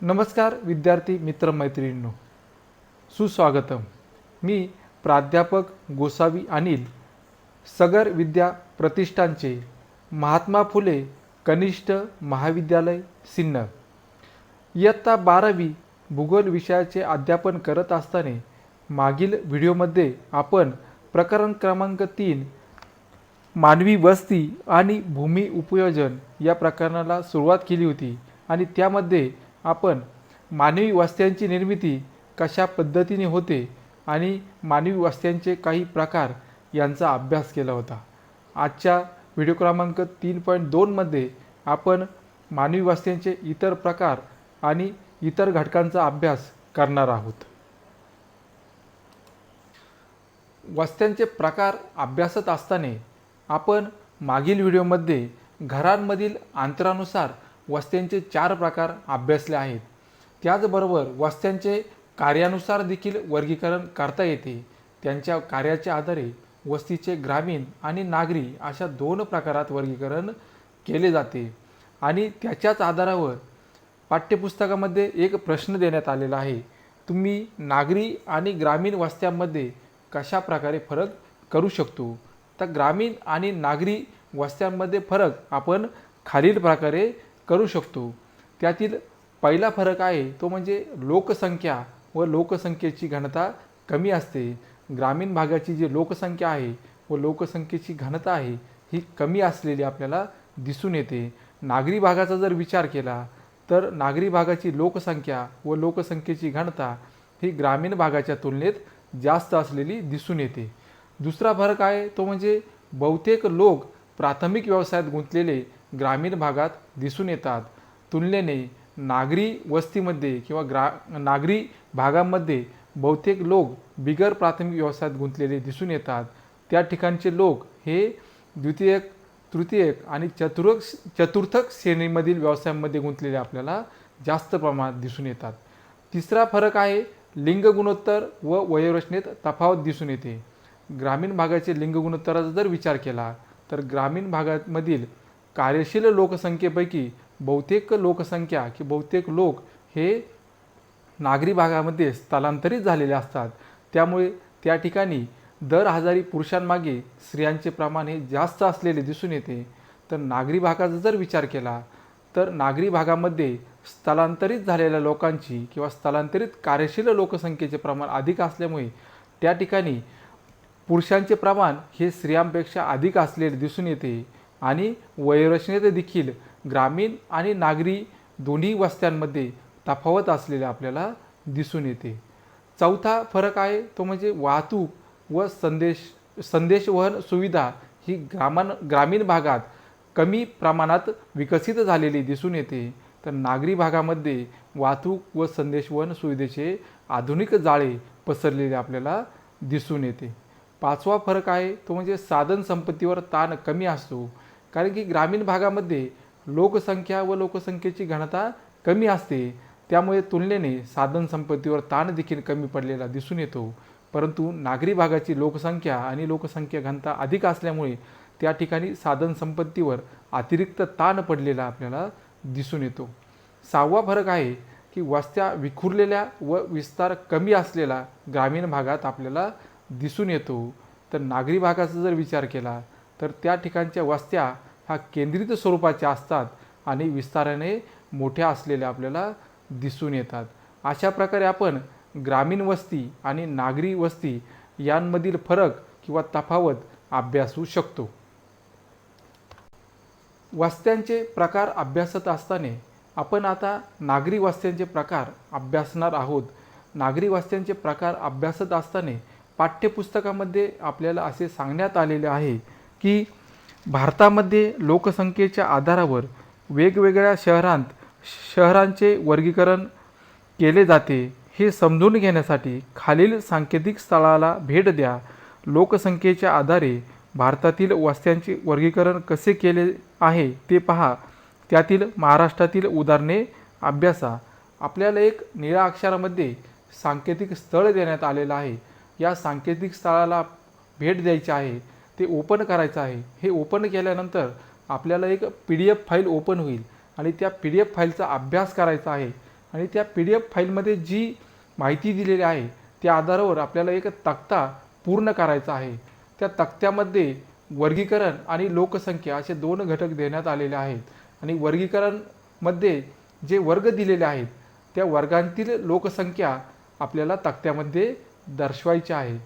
नमस्कार विद्यार्थी मित्रमैत्रिणींनो सुस्वागतम. मी प्राध्यापक गोसावी अनिल सगर विद्या प्रतिष्ठानचे महात्मा फुले कनिष्ठ महाविद्यालय सिन्नर. इयत्ता बारावी भूगोल विषयाचे अध्यापन करत असताना मागील व्हिडिओमध्ये आपण प्रकरण क्रमांक तीन मानवी वस्ती आणि भूमी उपयोजन या प्रकरणाला सुरुवात केली होती आणि त्यामध्ये आपण मानवी वस्त्यांची निर्मिती कशा पद्धतीने होते आणि मानवी वस्त्यांचे काही प्रकार यांचा अभ्यास केला होता. आजच्या व्हिडिओ क्रमांक तीन पॉईंट दोनमध्ये आपण मानवी वस्त्यांचे इतर प्रकार आणि इतर घटकांचा अभ्यास करणार आहोत. वस्त्यांचे प्रकार अभ्यासत असताना आपण मागील व्हिडिओमध्ये घरांमधील अंतरानुसार वस्त्यांचे चार प्रकार अभ्यासले आहेत. त्याचबरोबर वस्त्यांचे कार्यानुसार देखील वर्गीकरण करता येते. त्यांच्या कार्याच्या आधारे वस्तीचे ग्रामीण आणि नागरी अशा दोन प्रकारात वर्गीकरण केले जाते. आणि त्याच्याच आधारावर पाठ्यपुस्तकामध्ये एक प्रश्न देण्यात आलेला आहे. तुम्ही नागरी आणि ग्रामीण वस्त्यांमध्ये कशा प्रकारे फरक करू शकतो? तर ग्रामीण आणि नागरी वस्त्यांमध्ये फरक आपण खालील प्रकारे करू शकतो. त्यातील पहिला फरक आहे तो म्हणजे लोकसंख्या व लोकसंख्येची घनता कमी असते. ग्रामीण भागाची जी लोकसंख्या आहे व लोकसंख्येची घनता आहे ही कमी असलेली आपल्याला दिसून येते. नागरी भागाचा जर विचार केला तर नागरी भागाची लोकसंख्या व लोकसंख्येची घनता ही ग्रामीण भागाच्या तुलनेत जास्त असलेली दिसून येते. दुसरा फरक आहे तो म्हणजे बहुतेक लोक प्राथमिक व्यवसायात गुंतलेले ग्रामीण भागात दिसून येतात. तुलनेने नागरी वस्तीमध्ये किंवा ग्रा नागरी भागामध्ये बहुतेक लोक बिगर प्राथमिक व्यवसायात गुंतलेले दिसून येतात. त्या ठिकाणचे लोक हे द्वितीयक तृतीयक आणि चतुरक चतुर्थक श्रेणीमधील व्यवसायांमध्ये गुंतलेले आपल्याला जास्त प्रमाणात दिसून येतात. तिसरा फरक आहे लिंग गुणोत्तर व वयोरचनेत तफावत दिसून येते. ग्रामीण भागाचे लिंग गुणोत्तराचा जर विचार केला तर ग्रामीण भागामधील कार्यशील लोकसंख्येपैकी बहुतेक लोकसंख्या की बहुतेक लोक हे नागरी भागामध्ये स्थलांतरित झालेले असतात. त्यामुळे त्या ठिकाणी दर हजारी पुरुषांमागे स्त्रियांचे प्रमाण हे जास्त असलेले दिसून येते. तर नागरी भागाचा जर विचार केला तर नागरी भागामध्ये स्थलांतरित झालेल्या लोकांची किंवा स्थलांतरित कार्यशील लोकसंख्येचे प्रमाण अधिक असल्यामुळे त्या ठिकाणी पुरुषांचे प्रमाण हे स्त्रियांपेक्षा अधिक असलेले दिसून येते. आणि वयोरचनेत देखील ग्रामीण आणि नागरी दोन्ही वस्त्यांमध्ये तफावत असलेले आपल्याला दिसून येते. चौथा फरक आहे तो म्हणजे वाहतूक व संदेश संदेशवहन सुविधा ही ग्रामान ग्रामीण भागात कमी प्रमाणात विकसित झालेली दिसून येते. तर नागरी भागामध्ये वाहतूक व संदेशवहन सुविधेचे आधुनिक जाळे पसरलेले आपल्याला दिसून येते. पाचवा फरक आहे तो म्हणजे साधन संपत्तीवर ताण कमी असतो. कारण की ग्रामीण भागामध्ये लोकसंख्या व लोकसंख्येची घनता कमी असते. त्यामुळे तुलनेने साधन संपत्तीवर ताण देखील कमी पडलेला दिसून येतो. परंतु नागरी भागाची लोकसंख्या आणि लोकसंख्या घनता अधिक असल्यामुळे त्या ठिकाणी साधन संपत्तीवर अतिरिक्त ताण पडलेला आपल्याला दिसून येतो. सहावा फरक आहे की वस्त्या विखुरलेल्या व विस्तार कमी असलेला ग्रामीण भागात आपल्याला दिसून येतो. तर नागरी भागाचा जर विचार केला तर त्या ठिकाणच्या वस्त्या ह्या केंद्रित स्वरूपाच्या असतात आणि विस्ताराने मोठ्या असलेल्या आपल्याला दिसून येतात. अशा प्रकारे आपण ग्रामीण वस्ती आणि नागरी वस्ती यांमधील फरक किंवा तफावत अभ्यासू शकतो. वस्त्यांचे प्रकार अभ्यासत असताना आपण आता नागरी वस्त्यांचे प्रकार अभ्यासणार आहोत. नागरी वस्त्यांचे प्रकार अभ्यासत असताना पाठ्यपुस्तकामध्ये आपल्याला असे सांगण्यात आलेले आहे की भारतामध्ये लोकसंख्येच्या आधारावर वेगवेगळ्या शहरांत शहरांचे वर्गीकरण केले जाते. हे समजून घेण्यासाठी खालील सांकेतिक स्थळाला भेट द्या. लोकसंख्येच्या आधारे भारतातील वस्त्यांचे वर्गीकरण कसे केले आहे ते पहा. त्यातील महाराष्ट्रातील उदाहरणे अभ्यासा. आपल्याला एक निळ्या अक्षरामध्ये सांकेतिक स्थळ देण्यात आलेलं आहे. या सांकेतिक स्थळाला भेट द्यायची आहे. ते ओपन करायचं आहे. हे ओपन केल्यानंतर आपल्याला एक P D F file open होईल आणि त्या पी डी एफ फाईलचा अभ्यास करायचा आहे. आणि त्या पी डी एफ फाईलमध्ये जी माहिती दिलेली आहे त्या आधारावर आपल्याला एक तक्ता पूर्ण करायचा आहे. त्या तक्त्यामध्ये वर्गीकरण आणि लोकसंख्या असे दोन घटक देण्यात आलेले आहेत. आणि वर्गीकरणमध्ये जे वर्ग दिलेले आहेत त्या वर्गांतील लोकसंख्या आपल्याला तक्त्यामध्ये दर्शवायची आहे.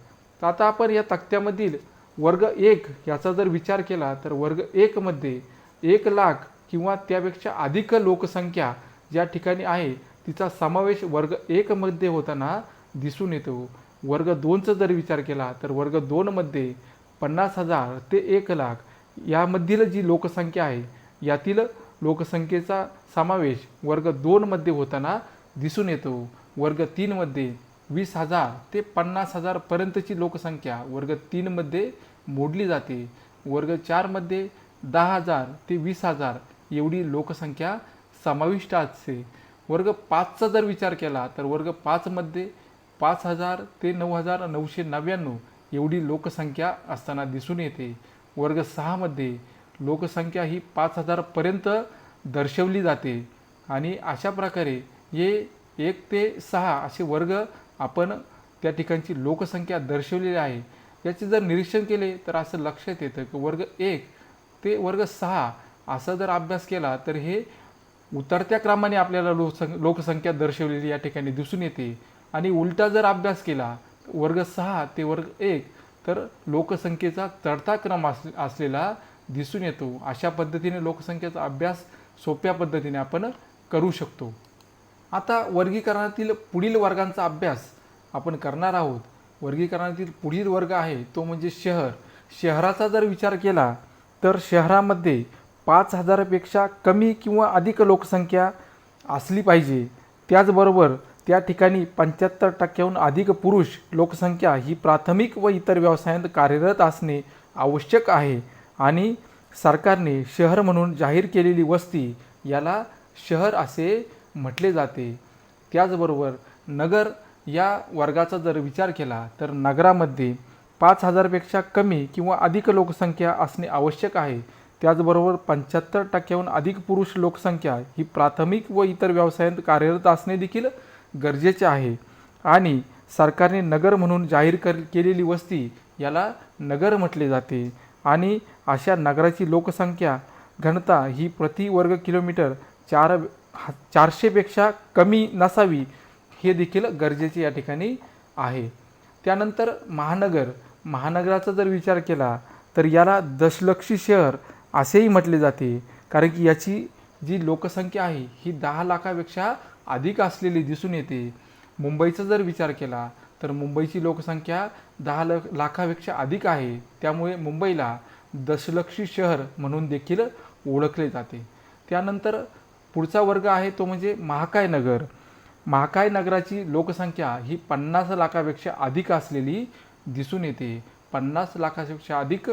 तर आता आपण या तक्त्यामधील वर्ग एक याचा जर विचार केला तर वर्ग एकमध्ये एक लाख किंवा त्यापेक्षा अधिक लोकसंख्या ज्या ठिकाणी आहे तिचा समावेश वर्ग एकमध्ये होताना दिसून येतो. वर्ग दोनचा जर विचार केला तर वर्ग दोनमध्ये पन्नास हजार ते एक लाख यामधील जी लोकसंख्या आहे यातील लोकसंख्येचा समावेश वर्ग दोनमध्ये होताना दिसून येतो. वर्ग तीनमध्ये वीस हजार ते पन्नास हजारपर्यंतची लोकसंख्या वर्ग तीनमध्ये मोडली जाते. वर्ग चारमध्ये दहा हजार ते वीस हजार एवढी लोकसंख्या समाविष्ट असते. वर्ग पाचचा जर विचार केला तर वर्ग पाचमध्ये पाच हजार ते नऊ हजार नऊशे नव्याण्णव एवढी लोकसंख्या असताना दिसून येते. वर्ग सहामध्ये लोकसंख्या ही पाच हजारपर्यंत दर्शवली जाते. आणि अशा प्रकारे हे एक ते सहा असे वर्ग आपण त्या ठिकाणची लोकसंख्या दर्शवलेली आहे. याचे जर निरीक्षण केले तर असं लक्षात येतं की वर्ग एक ते वर्ग सहा असा जर अभ्यास केला तर हे उतरत्या क्रमाने आपल्याला लोकसं लोकसंख्या दर्शवलेली या ठिकाणी दिसून येते. आणि उलटा जर अभ्यास केला वर्ग सहा ते वर्ग एक तर लोकसंख्येचा चढता क्रम अस असलेला दिसून येतो. अशा पद्धतीने लोकसंख्येचा अभ्यास सोप्या पद्धतीने आपण करू शकतो. आता वर्गीकरणातील पुढील वर्गांचा अभ्यास आपण करणार आहोत. वर्गीकरणातील पुढील वर्ग आहे तो म्हणजे शहर. शहराचा जर विचार केला तर शहरामध्ये पाच हजारापेक्षा कमी किंवा अधिक लोकसंख्या असली पाहिजे. त्याचबरोबर त्या ठिकाणी पंच्याहत्तर टक्क्याहून अधिक पुरुष लोकसंख्या ही प्राथमिक व इतर व्यवसायात कार्यरत असणे आवश्यक आहे. आणि सरकारने शहर म्हणून जाहीर केलेली वस्ती याला शहर असे म्हटले जाते. त्याचबरोबर नगर या वर्गाचा जर विचार केला तर नगरामध्ये पाच हजारपेक्षा कमी किंवा अधिक लोकसंख्या असणे आवश्यक आहे. त्याचबरोबर पंच्याहत्तर टक्क्याहून अधिक पुरुष लोकसंख्या ही प्राथमिक व इतर व्यवसायात कार्यरत असणे देखील गरजेचे आहे. आणि सरकारने नगर म्हणून जाहीर कर केलेली वस्ती याला नगर म्हटले जाते. आणि अशा नगराची लोकसंख्या घनता ही प्रति वर्ग किलोमीटर चार हा चारशेपेक्षा कमी नसावी हे देखील गरजेचे या ठिकाणी आहे. त्यानंतर महानगर. महानगराचा जर विचार केला तर याला दशलक्षी शहर असेही म्हटले जाते. कारण की याची जी लोकसंख्या आहे ही दहा लाखापेक्षा अधिक असलेली दिसून येते. मुंबईचा जर विचार केला तर मुंबईची लोकसंख्या दहा ल लाखापेक्षा अधिक आहे. त्यामुळे मुंबईला दशलक्षी शहर म्हणून देखील ओळखले जाते. त्यानंतर पुढचा वर्ग आहे तो म्हणजे महाकाय नगर. महाकाय नगराची लोकसंख्या ही पन्नास लाखापेक्षा अधिक असलेली दिसून येते. पन्नास लाखापेक्षा अधिक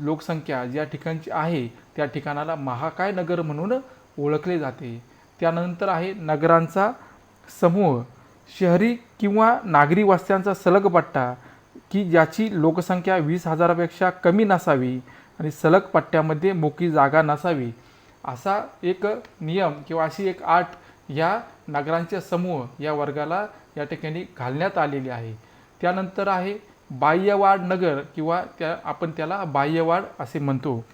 लोकसंख्या ज्या ठिकाणची आहे त्या ठिकाणाला महाकाय नगर म्हणून ओळखले जाते. त्यानंतर आहे नगरांचा समूह. शहरी किंवा नागरी वस्त्यांचा सलग पट्टा की ज्याची लोकसंख्या वीस हजारापेक्षा कमी नसावी आणि सलग पट्ट्यामध्ये मोकळी जागा नसावी. असा एक नियम किंवा अशी एक आट या नगरांचे समूह या वर्गाला या ठिकाणी घालण्यात आलेली आहे. त्यानंतर आहे बाह्यवाड नगर किंवा त्या आपण त्याला बाह्यवाड असे म्हणतो.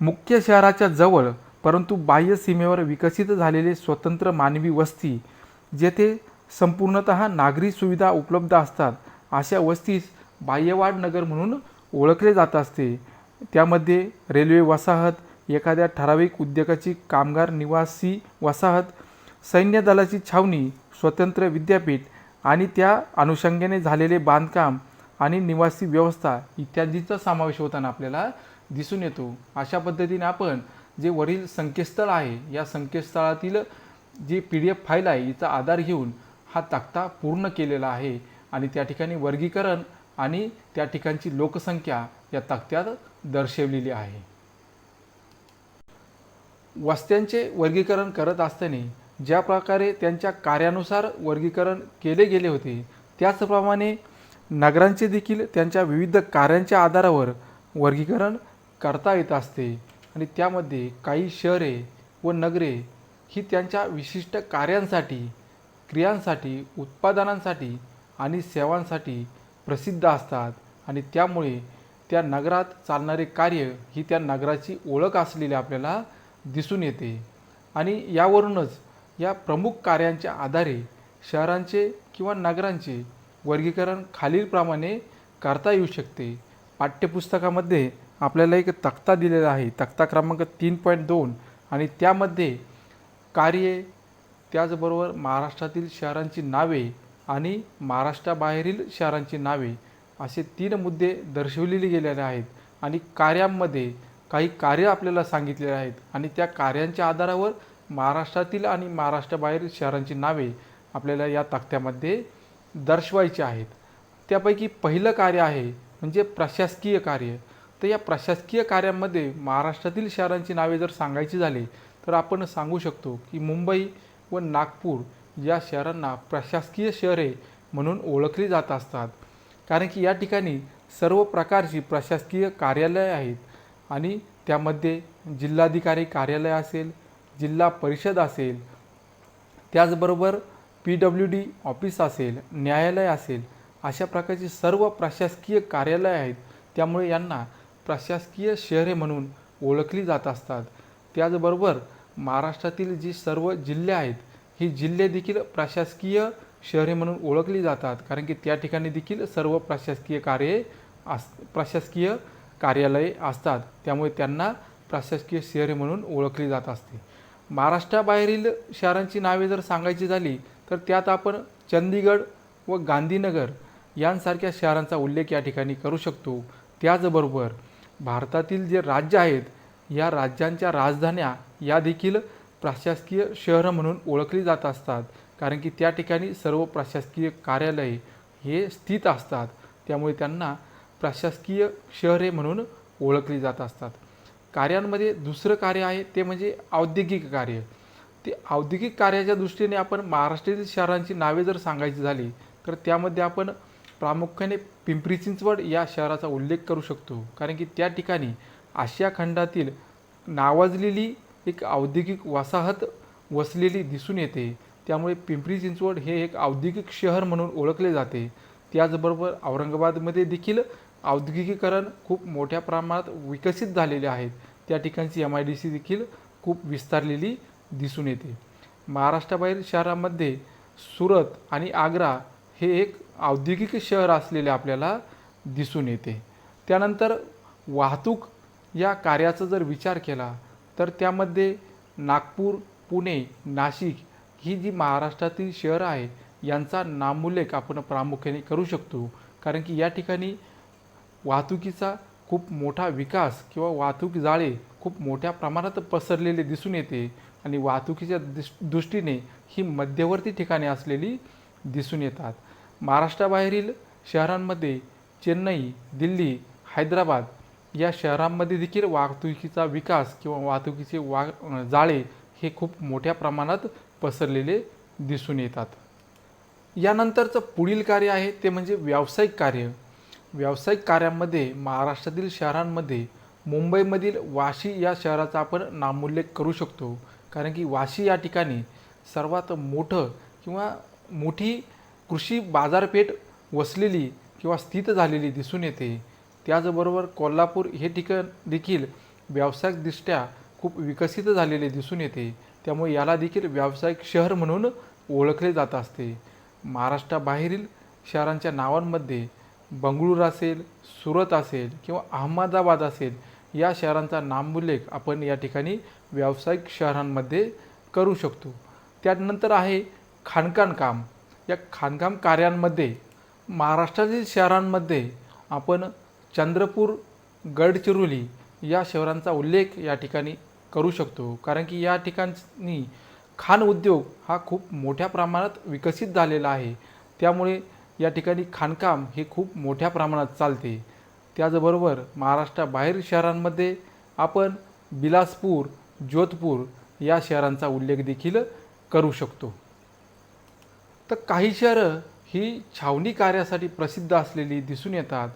मुख्य शहराच्या जवळ परंतु बाह्य सीमेवर विकसित झालेले स्वतंत्र मानवी वस्ती जेथे संपूर्णत नागरी सुविधा उपलब्ध असतात अशा वस्तीस बाह्यवाड नगर म्हणून ओळखले जात असते. त्यामध्ये रेल्वे वसाहत एखाद्या ठराविक उद्योगाची कामगार निवासी वसाहत सैन्य दलाची छावणी स्वतंत्र विद्यापीठ आणि त्या अनुषंगाने झालेले बांधकाम आणि निवासी व्यवस्था इत्यादींचा समावेश होताना आपल्याला दिसून येतो. अशा पद्धतीने आपण जे वरील संकेतस्थळ आहे या संकेतस्थळातील जी पी डी एफ फाईल आहे हिचा आधार घेऊन हा तक्ता पूर्ण केलेला आहे आणि त्या ठिकाणी वर्गीकरण आणि त्या ठिकाणची लोकसंख्या या तक्त्यात दर्शवलेली आहे. वस्त्यांचे वर्गीकरण करत असताना ज्या प्रकारे त्यांच्या कार्यानुसार वर्गीकरण केले गेले होते त्याचप्रमाणे नगरांचे देखील त्यांच्या विविध कार्यांच्या आधारावर वर्गीकरण करता येत असते. आणि त्यामध्ये काही शहरे व नगरे ही त्यांच्या विशिष्ट कार्यांसाठी क्रियांसाठी उत्पादनांसाठी आणि सेवांसाठी प्रसिद्ध असतात. आणि त्यामुळे त्या नगरात चालणारे कार्य ही त्या नगराची ओळख असलेली आपल्याला दिसून येते. आणि यावरूनच या प्रमुख कार्यांच्या आधारे शहरांचे किंवा नगरांचे वर्गीकरण खालीलप्रमाणे करता येऊ शकते. पाठ्यपुस्तकामध्ये आपल्याला एक तक्ता दिलेला आहे. तक्ता क्रमांक तीन पॉईंट दोन. आणि त्यामध्ये कार्ये त्याचबरोबर महाराष्ट्रातील शहरांची नावे आणि महाराष्ट्राबाहेरील शहरांची नावे असे तीन मुद्दे दर्शविलेले गेलेले आहेत. आणि कार्यांमध्ये काही कार्य आपल्याला सांगितलेले आहेत आणि त्या कार्यांच्या आधारावर महाराष्ट्रातील आणि महाराष्ट्राबाहेरील शहरांची नावे आपल्याला या तक्त्यामध्ये दर्शवायची आहेत. त्यापैकी पहिलं कार्य आहे म्हणजे प्रशासकीय कार्य. तर या प्रशासकीय कार्यामध्ये महाराष्ट्रातील शहरांची नावे जर सांगायची झाली तर आपण सांगू शकतो की मुंबई व नागपूर या शहरांना प्रशासकीय शहरे म्हणून ओळखली जात असतात. कारण की या ठिकाणी सर्व प्रकारची प्रशासकीय कार्यालये आहेत. आणि त्यामध्ये जिल्हाधिकारी कार्यालय असेल जिल्हा परिषद असेल त्याचबरोबर पी डब्ल्यू डी ऑफिस असेल न्यायालय असेल अशा प्रकारची सर्व प्रशासकीय कार्यालय आहेत. त्यामुळे यांना प्रशासकीय शहरे म्हणून ओळखली जात असतात. त्याचबरोबर महाराष्ट्रातील जी सर्व जिल्हे आहेत ही जिल्हे देखील प्रशासकीय शहरे म्हणून ओळखली जातात. कारण की त्या ठिकाणी देखील सर्व प्रशासकीय कार्ये अस प्रशासकीय कार्यालये असतात. त्यामुळे त्यांना प्रशासकीय शहरे म्हणून ओळखली जात असते. महाराष्ट्राबाहेरील शहरांची नावे जर सांगायची झाली तर त्यात आपण चंदीगड व गांधीनगर यांसारख्या शहरांचा उल्लेख या ठिकाणी करू शकतो. त्याचबरोबर भारतातील जे राज्य आहेत या राज्यांच्या राजधान्या या देखील प्रशासकीय शहरं म्हणून ओळखली जात असतात. कारण की त्या ठिकाणी सर्व प्रशासकीय कार्यालये हे स्थित असतात. त्यामुळे त्यांना प्रशासकीय शहरे म्हणून ओळखली जात असतात. कार्यांमध्ये दुसरं कार्य आहे ते म्हणजे औद्योगिक कार्य. ते औद्योगिक कार्याच्या दृष्टीने आपण महाराष्ट्रातील शहरांची नावे जर सांगायची झाली तर त्यामध्ये आपण प्रामुख्याने पिंपरी चिंचवड या शहराचा उल्लेख करू शकतो. कारण की त्या ठिकाणी आशिया खंडातील नावाजलेली एक औद्योगिक वसाहत वसलेली दिसून येते. त्यामुळे पिंपरी चिंचवड हे एक औद्योगिक शहर म्हणून ओळखले जाते. त्याचबरोबर औरंगाबादमध्ये देखील औद्योगिकीकरण खूप मोठ्या प्रमाणात विकसित झालेले आहेत. त्या ठिकाणची एम आय डी सी देखील खूप विस्तारलेली दिसून येते. महाराष्ट्राबाहेर शहरामध्ये सुरत आणि आग्रा हे एक औद्योगिक शहर असलेले आपल्याला दिसून येते. त्यानंतर वाहतूक या कार्याचा जर विचार केला तर त्यामध्ये नागपूर पुणे नाशिक ही जी महाराष्ट्रातील शहरं आहे यांचा नामोल्लेख आपण प्रामुख्याने करू शकतो. कारण की या ठिकाणी वाहतुकीचा खूप मोठा विकास किंवा वाहतूक जाळे खूप मोठ्या प्रमाणात पसरलेले दिसून येते आणि वाहतुकीच्या दृष् दृष्टीने ही मध्यवर्ती ठिकाणे असलेली दिसून येतात. महाराष्ट्राबाहेरील शहरांमध्ये चेन्नई दिल्ली हैदराबाद या शहरांमध्ये देखील वाहतुकीचा विकास किंवा वाहतुकीचे वा जाळे हे खूप मोठ्या प्रमाणात पसरलेले दिसून येतात. यानंतरचं पुढील कार्य आहे ते म्हणजे व्यावसायिक कार्य. व्यावसायिक कार्यामध्ये महाराष्ट्रातील शहरांमध्ये मुंबईमधील वाशी या शहराचा आपण नामोल्लेख करू शकतो. कारण की वाशी या ठिकाणी सर्वात मोठं किंवा मोठी कृषी बाजारपेठ वसलेली किंवा स्थित झालेली दिसून येते. त्याचबरोबर कोल्हापूर हे ठिकाण देखील व्यावसायिकदृष्ट्या खूप विकसित झालेले दिसून येते. त्यामुळे याला देखील व्यावसायिक शहर म्हणून ओळखले जात असते. महाराष्ट्राबाहेरील शहरांच्या नावांमध्ये बंगळूर असेल सुरत असेल किंवा अहमदाबाद असेल या शहरांचा नामोल्लेख आपण या ठिकाणी व्यावसायिक शहरांमध्ये करू शकतो. त्यानंतर आहे खाणकाम काम. या खाणकाम कार्यांमध्ये महाराष्ट्रातील शहरांमध्ये आपण चंद्रपूर गडचिरोली या शहरांचा उल्लेख या ठिकाणी करू शकतो. कारण की या ठिकाणी खाण उद्योग हा खूप मोठ्या प्रमाणात विकसित झालेला आहे. त्यामुळे या ठिकाणी खाणकाम हे खूप मोठ्या प्रमाणात चालते. त्याचबरोबर महाराष्ट्राबाहेर शहरांमध्ये आपण बिलासपूर जोधपूर या शहरांचा उल्लेख देखील करू शकतो. तर काही शहरं ही छावणी कार्यासाठी प्रसिद्ध असलेली दिसून येतात.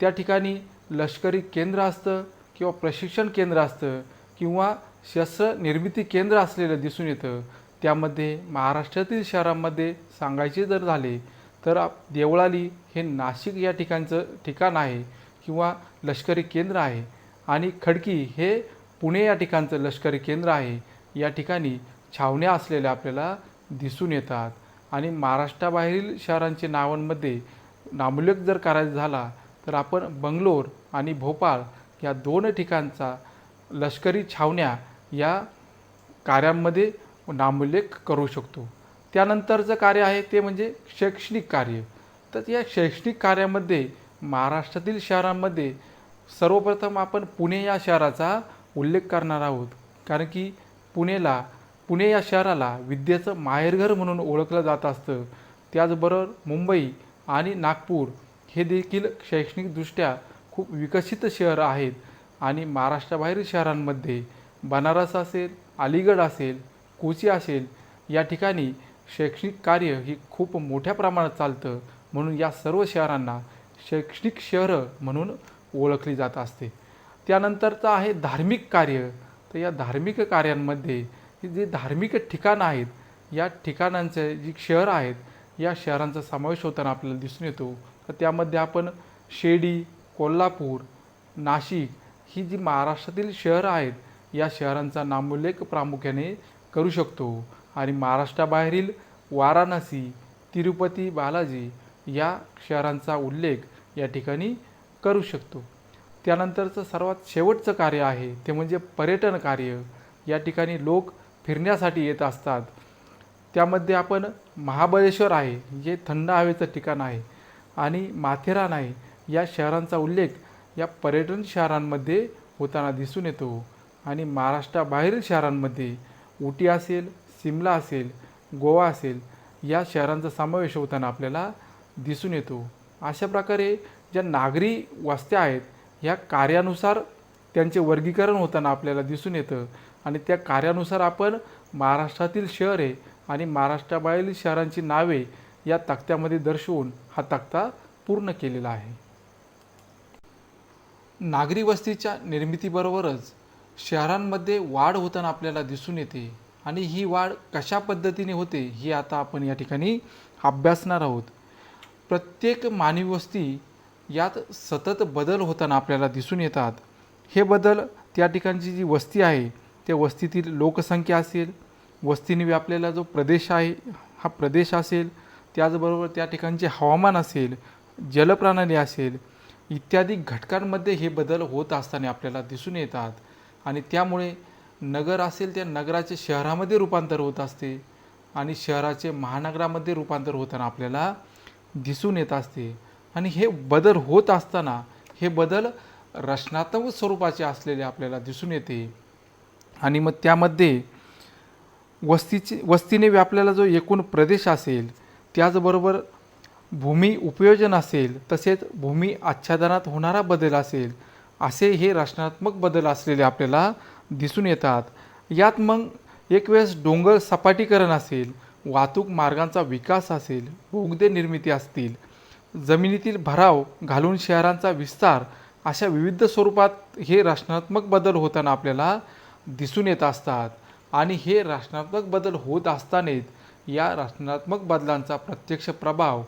त्या ठिकाणी लष्करी केंद्र असतं किंवा प्रशिक्षण केंद्र असतं किंवा शस्त्र निर्मिती केंद्र असलेलं दिसून येतं. त्यामध्ये महाराष्ट्रातील शहरांमध्ये सांगायचे जर झाले तर आप- देवळाली हे नाशिक या ठिकाणचं ठिकाण आहे किंवा लष्करी केंद्र आहे. आणि खडकी हे पुणे या ठिकाणचं लष्करी केंद्र आहे. या ठिकाणी छावण्या असलेल्या आपल्याला दिसून येतात. आणि महाराष्ट्राबाहेरील शहरांचे नावांमध्ये नामोल्लेख जर करायचा झाला तर आपण बंगलोर आणि भोपाळ या दोन ठिकाणचा लष्करी छावण्या या कार्यांमध्ये नामोल्लेख करू शकतो. त्यानंतरचं कार्य आहे ते म्हणजे शैक्षणिक कार्य. तर या शैक्षणिक कार्यामध्ये महाराष्ट्रातील शहरांमध्ये सर्वप्रथम आपण पुणे या शहराचा उल्लेख करणार आहोत. कारण की पुणेला पुणे या शहराला विद्येचं माहेरघर म्हणून ओळखलं जात असतं. त्याचबरोबर मुंबई आणि नागपूर हे देखील शैक्षणिकदृष्ट्या खूप विकसित शहर आहेत आणि महाराष्ट्राबाहेरील शहरांमध्ये बनारस असेल अलीगड असेल कोची असेल या ठिकाणी शैक्षणिक कार्य ही खूप मोठ्या प्रमाणात चालतं म्हणून या सर्व शहरांना शैक्षणिक शहरं म्हणून ओळखली जात असते. त्यानंतरचं आहे धार्मिक कार्य. तर या धार्मिक कार्यांमध्ये जे धार्मिक ठिकाणं आहेत या ठिकाणांचे जी शहर आहेत या शहरांचा समावेश होताना आपल्याला दिसून येतो. तर त्यामध्ये आपण शेडी कोल्हापूर नाशिक ही जी महाराष्ट्रातील शहरं आहेत या शहरांचा नामोल्लेख प्रामुख्याने करू शकतो. आणि महाराष्ट्राबाहेरील वाराणसी तिरुपती बालाजी या शहरांचा उल्लेख या ठिकाणी करू शकतो. त्यानंतरचं सर्वात शेवटचं कार्य आहे ते म्हणजे पर्यटन कार्य. या ठिकाणी लोक फिरण्यासाठी येत असतात. त्यामध्ये आपण महाबळेश्वर आहे जे थंड हवेचं ठिकाण आहे आणि माथेरान आहे. या शहरांचा उल्लेख या पर्यटन शहरांमध्ये होताना दिसून येतो. आणि महाराष्ट्राबाहेरील शहरांमध्ये उटी असेल सिमला असेल गोवा असेल या शहरांचा समावेश होताना आपल्याला दिसून येतो. अशा प्रकारे ज्या नागरी वस्त्या आहेत ह्या कार्यानुसार त्यांचे वर्गीकरण होताना आपल्याला दिसून येतं आणि त्या कार्यानुसार आपण महाराष्ट्रातील शहरे आणि महाराष्ट्राबाहेरील शहरांची नावे या तक्त्यामध्ये दर्शवून हा तक्ता पूर्ण केलेला आहे. नागरी वस्तीच्या निर्मितीबरोबरच शहरांमध्ये वाढ होताना आपल्याला दिसून येते. आणि ही वाढ कशा पद्धतीने होते ही आता आपण या ठिकाणी अभ्यासणार आहोत. प्रत्येक मानवी वस्ती यात सतत बदल होताना आपल्याला दिसून येतात. हे बदल त्या ठिकाणची जी वस्ती आहे त्या वस्तीतील लोकसंख्या असेल वस्तीने व्यापलेला जो प्रदेश आहे हा प्रदेश असेल त्याचबरोबर त्या ठिकाणचे हवामान असेल जलप्रणाली असेल इत्यादी घटकांमध्ये हे बदल होत असताना आपल्याला दिसून येतात. आणि त्यामुळे नगर असेल त्या नगराचे शहरामध्ये रूपांतर होत असते आणि शहराचे महानगरामध्ये रूपांतर होताना आपल्याला दिसून येत असते. आणि हे बदल होत असताना हे बदल रचनात्मक स्वरूपाचे असलेले आपल्याला दिसून येते. आणि मग त्यामध्ये वस्तीचे वस्तीने व्यापलेला जो एकूण प्रदेश असेल त्याचबरोबर भूमी उपयोजन असेल तसेच भूमी आच्छादनात होणारा बदल असेल असे हे रचनात्मक बदल असलेले आपल्याला दिसून येतात. यात मग एक वेळेस डोंगर सपाटीकरण असेल वाहतूक मार्गांचा विकास असेल बोगदे निर्मिती असतील जमिनीतील भराव घालून शहरांचा विस्तार अशा विविध स्वरूपात हे रचनात्मक बदल होताना आपल्याला दिसून येत असतात. आणि हे रचनात्मक बदल होत असतानाच या रचनात्मक बदलांचा प्रत्यक्ष प्रभाव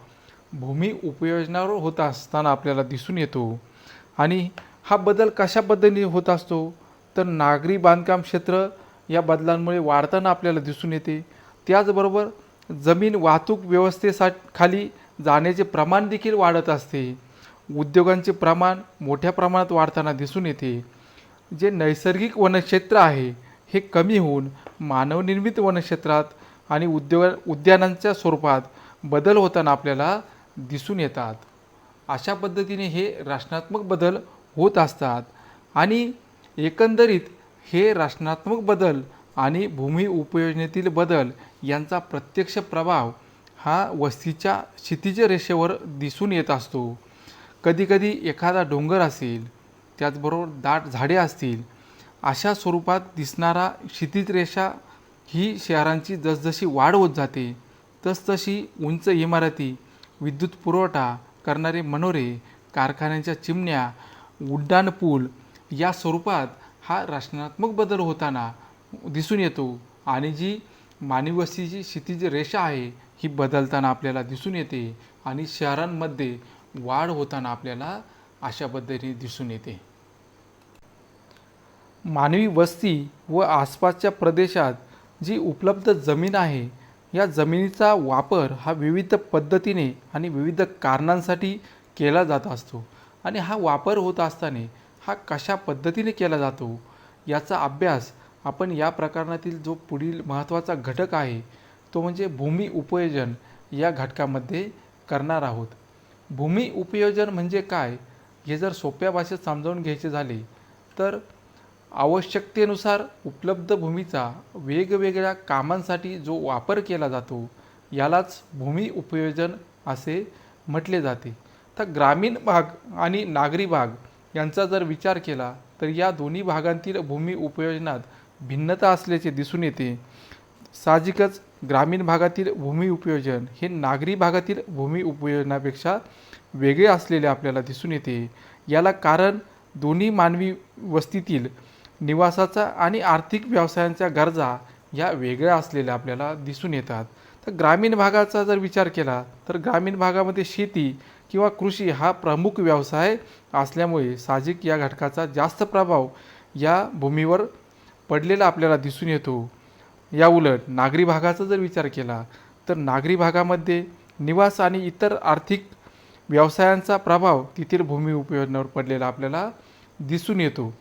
भूमी उपयोजनावर होत असताना आपल्याला दिसून येतो. आणि हा बदल कशा पद्धतीने होत असतो? तर नागरी बांधकाम क्षेत्र या बदलांमुळे वाढताना आपल्याला दिसून येते. त्याचबरोबर जमीन वाहतूक व्यवस्थेसा खाली जाण्याचे प्रमाण देखील वाढत असते. उद्योगांचे प्रमाण मोठ्या प्रमाणात वाढताना दिसून येते. जे नैसर्गिक वनक्षेत्र आहे हे कमी होऊन मानवनिर्मित वनक्षेत्रात आणि उद्योग उद्यानांच्या स्वरूपात बदल होताना आपल्याला दिसून येतात. अशा पद्धतीने हे रचनात्मक बदल होत असतात आणि एकंदरीत हे रचनात्मक बदल आणि भूमी उपयोजनेतील बदल यांचा प्रत्यक्ष प्रभाव हा वस्तीच्या क्षितिज रेषेवर दिसून येत असतो. कधीकधी एखादा डोंगर असेल त्याचबरोबर दाट झाडे असतील अशा स्वरूपात दिसणारा क्षितिज रेषा ही शहरांची जसजशी वाढ होत जाते तसतशी उंच इमारती विद्युत पुरवठा करणारे मनोरे कारखान्यांच्या चिमण्या उड्डाणपूल या स्वरूपात हा रचनात्मक बदल होताना दिसून येतो आणि जी मानवी वस्तीची क्षितिज रेषा आहे ही बदलताना आपल्याला दिसून येते आणि शहरांमध्ये वाढ होताना आपल्याला अशा पद्धतीने दिसून येते. मानवी वस्ती व आसपासच्या प्रदेशात जी उपलब्ध जमीन आहे या जमिनीचा वापर हा विविध पद्धतीने आणि विविध कारणांसाठी केला जात असतो आणि हा वापर होत असताना हा कशा पद्धतीने केला जातो याचा अभ्यास आपण या प्रकरणातील जो पुढील महत्त्वाचा घटक आहे तो म्हणजे भूमी उपयोजन या घटकामध्ये करणार आहोत. भूमी उपयोजन म्हणजे काय हे जर सोप्या भाषेत समजावून घ्यायचे झाले तर आवश्यकतेनुसार उपलब्ध भूमीचा वेगवेगळ्या कामांसाठी जो वापर केला जातो यालाच भूमी उपयोजन असे म्हटले जाते. तर ग्रामीण भाग आणि नागरी भाग यांचा जर विचार केला तर या दोन्ही भागांतील भूमी उपयोजनात भिन्नता असल्याचे दिसून येते. साहजिकच ग्रामीण भागातील भूमी उपयोजन हे नागरी भागातील भूमी उपयोजनापेक्षा वेगळे असलेले आपल्याला दिसून येते. याला कारण दोन्ही मानवी वस्तीतील निवासाचा आणि आर्थिक व्यवसायांच्या गरजा या वेगळ्या असलेल्या आपल्याला दिसून येतात. तर ग्रामीण भागाचा जर विचार केला तर ग्रामीण भागामध्ये शेती किंवा कृषी हा प्रमुख व्यवसाय असल्यामुळे साहजिक या घटकाचा जास्त प्रभाव या भूमीवर पडलेला आपल्याला दिसून येतो. या उलट नागरी भागाचा जर विचार केला तर नागरी भागामध्ये निवास आणि इतर आर्थिक व्यवसायांचा प्रभाव तेथील भूमी उपयोजनावर पडलेला आपल्याला दिसून येतो.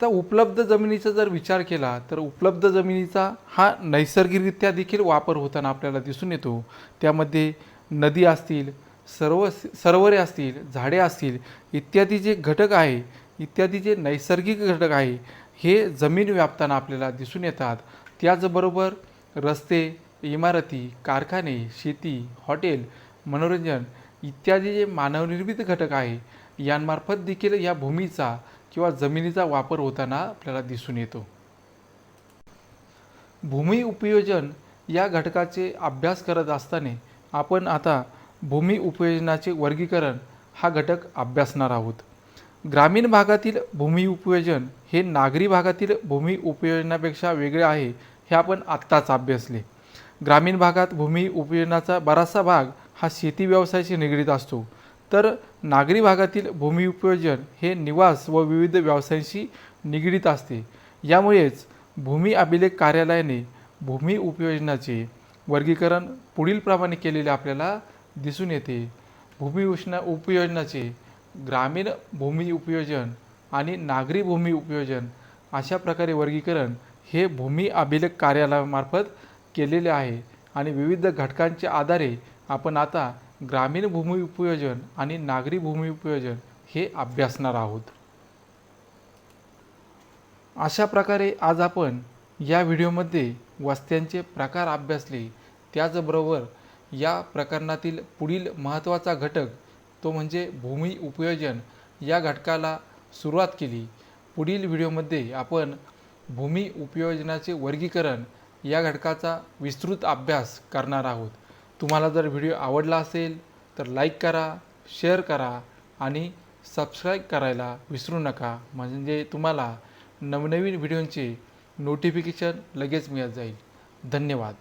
तर उपलब्ध जमिनीचा जर विचार केला तर उपलब्ध जमिनीचा हा नैसर्गिकरित्या देखील वापर होताना आपल्याला दिसून येतो. त्यामध्ये नदी असतील सर्व सरोवरे असतील झाडे असतील इत्यादी जे घटक आहे इत्यादी जे नैसर्गिक घटक आहे हे जमीन व्यापताना आपल्याला दिसून येतात. त्याचबरोबर रस्ते इमारती कारखाने शेती हॉटेल मनोरंजन इत्यादी जे मानवनिर्मित घटक आहे यांमार्फत देखील या भूमीचा किंवा जमिनीचा वापर होताना आपल्याला दिसून येतो. भूमी उपयोजन या घटकाचे अभ्यास करत असताना आपण आता भूमी उपयोजनाचे वर्गीकरण हा घटक अभ्यासणार आहोत. ग्रामीण भागातील भूमी उपयोजन हे नागरी भागातील भूमी उपयोजनापेक्षा वेगळे आहे हे आपण आत्ताच अभ्यासले. ग्रामीण भागात भूमी उपयोजनाचा बराचसा भाग हा शेती व्यवसायाशी निगडीत असतो. तर नागरी भागातील भूमी उपयोजन हे निवास व विविध व्यवसायांशी निगडीत असते. यामुळेच भूमी अभिलेख कार्यालयाने भूमी उपयोजनाचे वर्गीकरण पुढीलप्रमाणे केलेले आपल्याला दिसून येते. भूमी उष्ण उपयोजनाचे ग्रामीण भूमी उपयोजन आणि नागरी भूमी उपयोजन अशा प्रकारे वर्गीकरण हे भूमी अभिलेख कार्यालयामार्फत केलेले आहे आणि विविध घटकांच्या आधारे आपण आता ग्रामीण भूमी उपयोजन आणि नागरी भूमी उपयोजन हे अभ्यासणार आहोत. अशा प्रकारे आज आपण या व्हिडिओमध्ये वस्त्यांचे प्रकार अभ्यासले. त्याचबरोबर या प्रकरणातील पुढील महत्त्वाचा घटक तो म्हणजे भूमी उपयोजन या घटकाला सुरुवात केली. पुढील व्हिडिओमध्ये आपण भूमी उपयोजनाचे वर्गीकरण या घटकाचा विस्तृत अभ्यास करणार आहोत. तुम्हाला जर व्हिडिओ आवडला असेल तर लाईक करा शेअर करा आणि सबस्क्राईब करायला विसरू नका. म्हणजे तुम्हाला नवनवीन व्हिडिओंचे नोटिफिकेशन लगेच मिळत जाईल. धन्यवाद.